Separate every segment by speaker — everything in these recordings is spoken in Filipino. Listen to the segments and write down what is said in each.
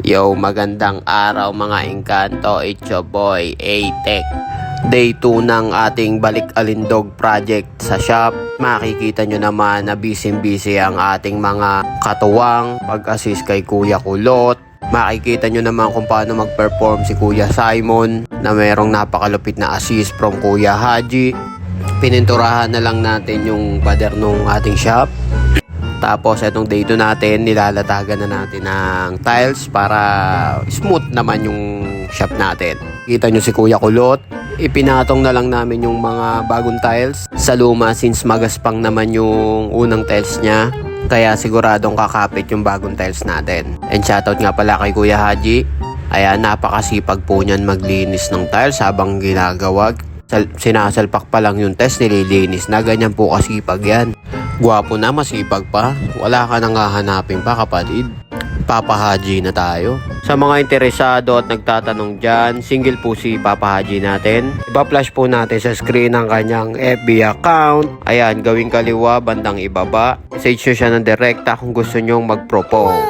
Speaker 1: Yo, magandang araw mga engkanto. It's your boy, A-Tech. Day 2 ng ating Balik Alindog project sa shop. Makikita nyo naman na busy-busy ang ating mga katuwang pag-assist kay Kuya Kulot. Makikita nyo naman kung paano mag-perform si Kuya Simon na merong napakalupit na assist from Kuya Haji. Pininturahan na lang natin yung pader nung ating shop. Tapos itong day 2 natin, nilalatagan na natin ng tiles para smooth naman yung shop natin. Kita nyo si Kuya Kulot, ipinatong na lang namin yung mga bagong tiles sa luma since magaspang naman yung unang tiles niya. Kaya siguradong kakapit yung bagong tiles natin. And shoutout nga pala kay Kuya Haji. Ayan, napakasipag po niyan maglinis ng tiles habang ginagawa. Sal- sinasalpak pa lang yung test, nililinis na. Ganyan po kasipag yan. Gwapo na, masipag pa. Wala ka nang hahanapin pa kapatid. Papa Haji na tayo. Sa mga interesado at nagtatanong dyan, single po si Papa Haji natin. Iba-flash po natin sa screen ang kanyang FB account. Ayan, gawing kaliwa, bandang ibaba. Message nyo siya ng direkta kung gusto nyong mag-propose.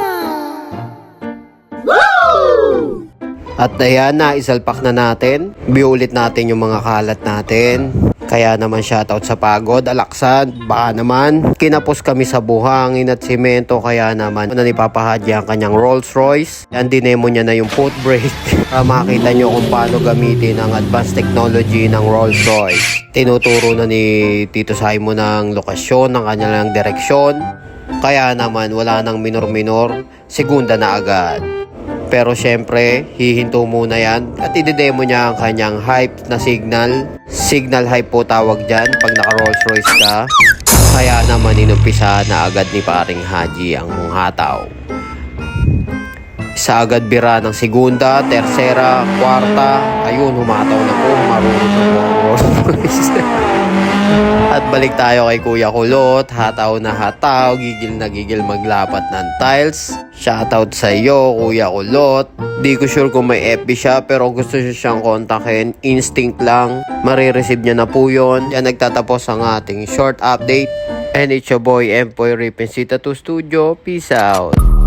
Speaker 1: At ayan na, isalpak na natin. Biulit natin yung mga kalat natin. Kaya naman shoutout sa pagod, alaksan, baka naman. Kinapos kami sa buhangin at simento, kaya naman na ni Papa Haji ang kanyang Rolls Royce. Yan, dinemo niya na yung foot brake. Para makita nyo kung paano gamitin ang advanced technology ng Rolls Royce. Tinuturo na ni Tito Simon ang lokasyon ng kanyang direksyon. Kaya naman wala nang minor-minor, segunda na agad. Pero syempre, hihinto muna yan at idedemo niya ang kanyang hype na signal. Signal hype po tawag dyan pag naka Rolls Royce ka. Kaya naman inumpisa na agad ni paring Haji ang hataw. Isa agad bira ng segunda, tersera, kwarta. Ayun, humataw na po. Marunong po Rolls Royce. Balik tayo kay Kuya Kulot, hataw na hataw, gigil na gigil maglapat ng tiles. Shoutout sa iyo, Kuya Kulot. Di ko sure kung may FB siya, pero gusto siya siyang kontakin. Instinct lang, marireceive niya na po yun. Yan nagtatapos ang ating short update. And it's your boy, Empoy Ripensita to Studio. Peace out.